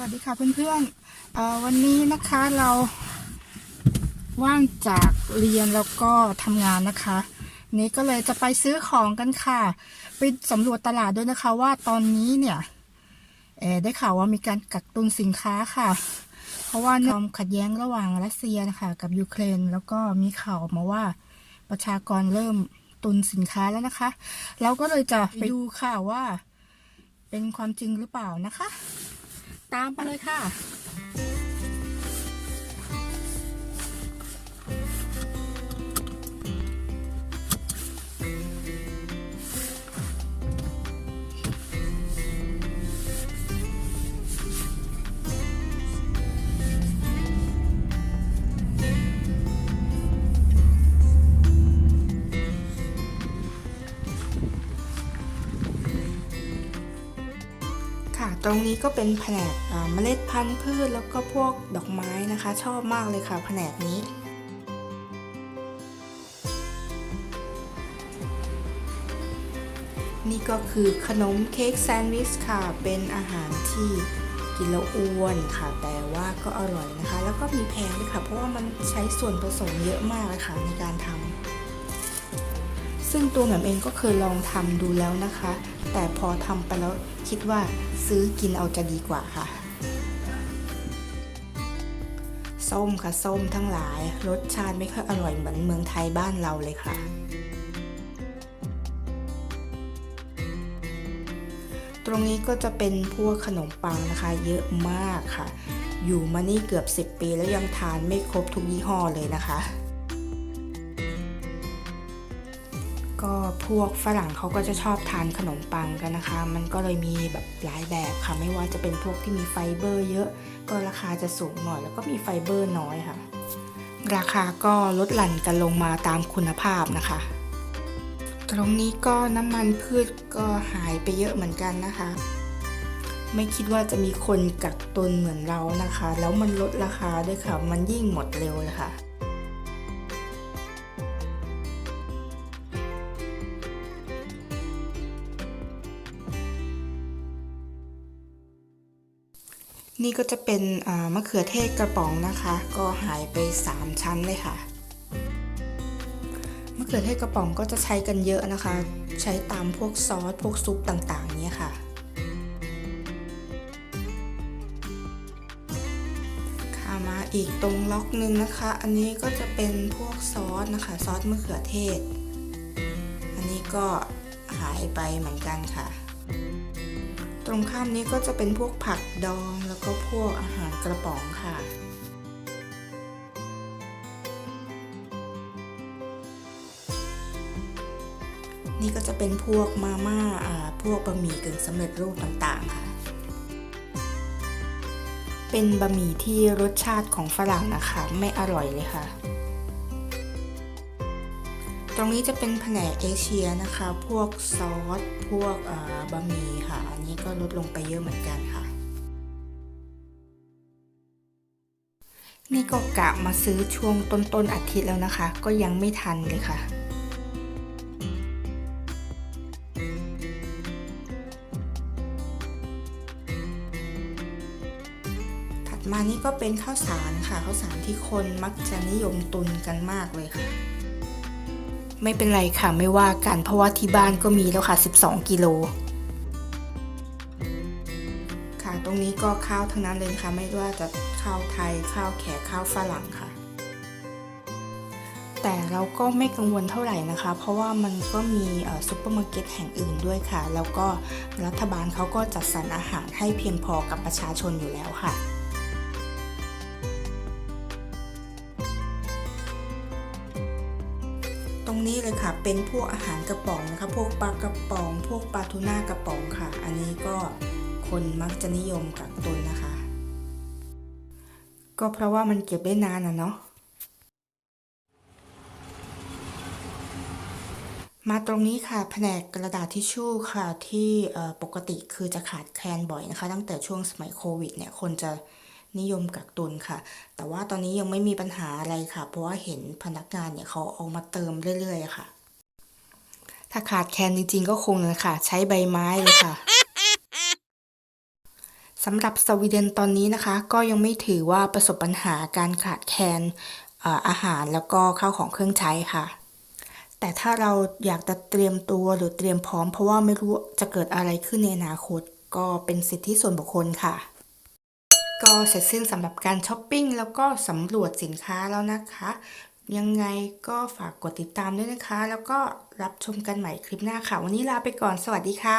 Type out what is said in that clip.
วัสดีค่ะเพื่อนๆเอ่อวันนี้นะคะเราว่างจากเรียนแล้วก็ทำงานนะคะ นี้ก็เลยจะไปซื้อของกันค่ะไปสำรวจตลาดด้วยนะคะว่าตอนนี้เนี่ยเอได้ข่าวว่ามีการกักตุนสินค้าค่ะ เพราะว่าความขัดแย้งระหว่างรัสเซียนะคะกับยูเครนแล้วก็มีข่าวออกมาว่าประชากรเริ่มตุนสินค้าแล้วนะคะ เราก็เลยจะไปดูค่ะว่า เป็นความจริงหรือเปล่านะคะ ตามไปเลยค่ะ รงนี้ก็เป็นแผนกเมล็ดพันธุ์พืชแล้วก็พวกดอกไม้นะคะ ชอบมากเลยค่ะ แผนกนี้ นี่ก็คือขนมเค้กแซนด์วิชค่ะ เป็นอาหารที่กินแล้วอ้วนค่ะ แต่ว่าก็อร่อยนะคะ แล้วก็มีแพงด้วยค่ะ เพราะว่ามันใช้ส่วนผสมเยอะมากเลยค่ะในการทำ ซึ่งตัวแหม่มเองก็เคยลองทำดูแล้วนะคะ แต่พอทำไปแล้วคิดว่าซื้อกินเอาจะดีกว่าค่ะ ส้มค่ะ ส้มทั้งหลาย รสชาติไม่ค่อยอร่อยเหมือนเมืองไทยบ้านเราเลยค่ะตรงนี้ก็จะเป็นพวกขนมปังนะคะ เยอะมากค่ะ อยู่มานี่เกือบ 10 ปีแล้วยังทานไม่ครบทุกยี่ห้อเลยนะคะ ก็พวกฝรั่งเขาก็จะชอบทานขนมปังกันนะคะ มันก็เลยมีแบบหลายแบบค่ะ ไม่ว่าจะเป็นพวกที่มีไฟเบอร์เยอะ ก็ราคาจะสูงหน่อยแล้วก็มีไฟเบอร์น้อยค่ะ ราคาก็ลดหลั่นกันลงมาตามคุณภาพนะคะ ตรงนี้ก็น้ำมันพืชก็หายไปเยอะเหมือนกันนะคะ ไม่คิดว่าจะมีคนกักตุนเหมือนเรานะคะ แล้วมันลดราคาด้วยค่ะ มันยิ่งหมดเร็วเลยค่ะ นี่ก็จะเป็นมะเขือเทศกระป๋องนะคะ ก็หายไป 3 ชั้นเลยค่ะมะเขือเทศกระป๋องก็จะใช้กันเยอะนะคะ ใช้ตามพวกซอสพวกซุปต่างๆเนี้ยค่ะ ค่ะมาอีกตรงล็อกหนึงนะคะ อันนี้ก็จะเป็นพวกซอสนะคะ ซอสมะเขือเทศ อันนี้ก็หายไปเหมือนกันค่ะ ตรงข้ามนี้ก็จะเป็นพวกผักดองแล้วก็พวกอาหารกระป๋องค่ะนี่ก็จะเป็นพวกมาม่าอ่าพวกบะหมี่กึ่งสำเร็จรูปต่างๆค่ะ เป็นบะหมี่ที่รสชาติของฝรั่งนะคะ ไม่อร่อยเลยค่ะ ตรงนี้จะเป็นแผนกเอเชียนะคะ พวกซอส พวกบะหมี่ค่ะ อันนี้ก็ลดลงไปเยอะเหมือนกันค่ะ นี่ก็กะมาซื้อช่วงต้นต้นอาทิตย์แล้วนะคะ ก็ยังไม่ทันเลยค่ะถัดมานี่ก็เป็นข้าวสารค่ะข้าวสารที่คนมักจะนิยมตุนกันมากเลยค่ะ ไม่เป็นไรค่ะไม่ว่ากัน เพราะว่าที่บ้านก็มีแล้วค่ะ 12 กิโล ค่ะตรงนี้ก็ข้าวทั้งนั้นเลยค่ะ ไม่ว่าจะข้าวไทยข้าวแขกข้าวฝรั่งค่ะ แต่เราก็ไม่กังวลเท่าไหร่นะคะ เพราะว่ามันก็มีซุปเปอร์มาร์เก็ตแห่งอื่นด้วยค่ะ แล้วก็รัฐบาลเขาก็จัดสรรอาหารให้เพียงพอกับประชาชนอยู่แล้วค่ะ นี้เลยค่ะ เป็นพวกอาหารกระป๋องนะคะ พวกปลากระป๋อง พวกปลาทูน่ากระป๋องค่ะ อันนี้ก็คนมักจะนิยมกักตุนนะคะ ก็เพราะว่ามันเก็บได้นานอะเนาะ มาตรงนี้ค่ะแผนกกระดาษทิชชู่ค่ะที่ปกติคือจะขาดแคลนบ่อยนะคะ ตั้งแต่ช่วงสมัยโควิดเนี่ยคนจะ นิยมกักตุนค่ะ แต่ว่าตอนนี้ยังไม่มีปัญหาอะไรค่ะ เพราะว่าเห็นพนักงานเนี่ยเขาเอามาเติมเรื่อยๆค่ะ ถ้าขาดแคลนจริงๆก็คงนะคะใช้ใบไม้เลยค่ะสำหรับสวีเดนตอนนี้นะคะ ก็ยังไม่ถือว่าประสบปัญหาการขาดแคลนอาหารแล้วก็ข้าวของเครื่องใช้ค่ะ แต่ถ้าเราอยากจะเตรียมตัวหรือเตรียมพร้อม เพราะว่าไม่รู้จะเกิดอะไรขึ้นในอนาคต ก็เป็นสิทธิส่วนบุคคลค่ะ ก็เสร็จสิ้นสำหรับการช้อปปิ้งแล้วก็สำรวจสินค้าแล้วนะคะ ยังไงก็ฝากกดติดตามด้วยนะคะ แล้วก็รับชมกันใหม่คลิปหน้าค่ะ วันนี้ลาไปก่อนสวัสดีค่ะ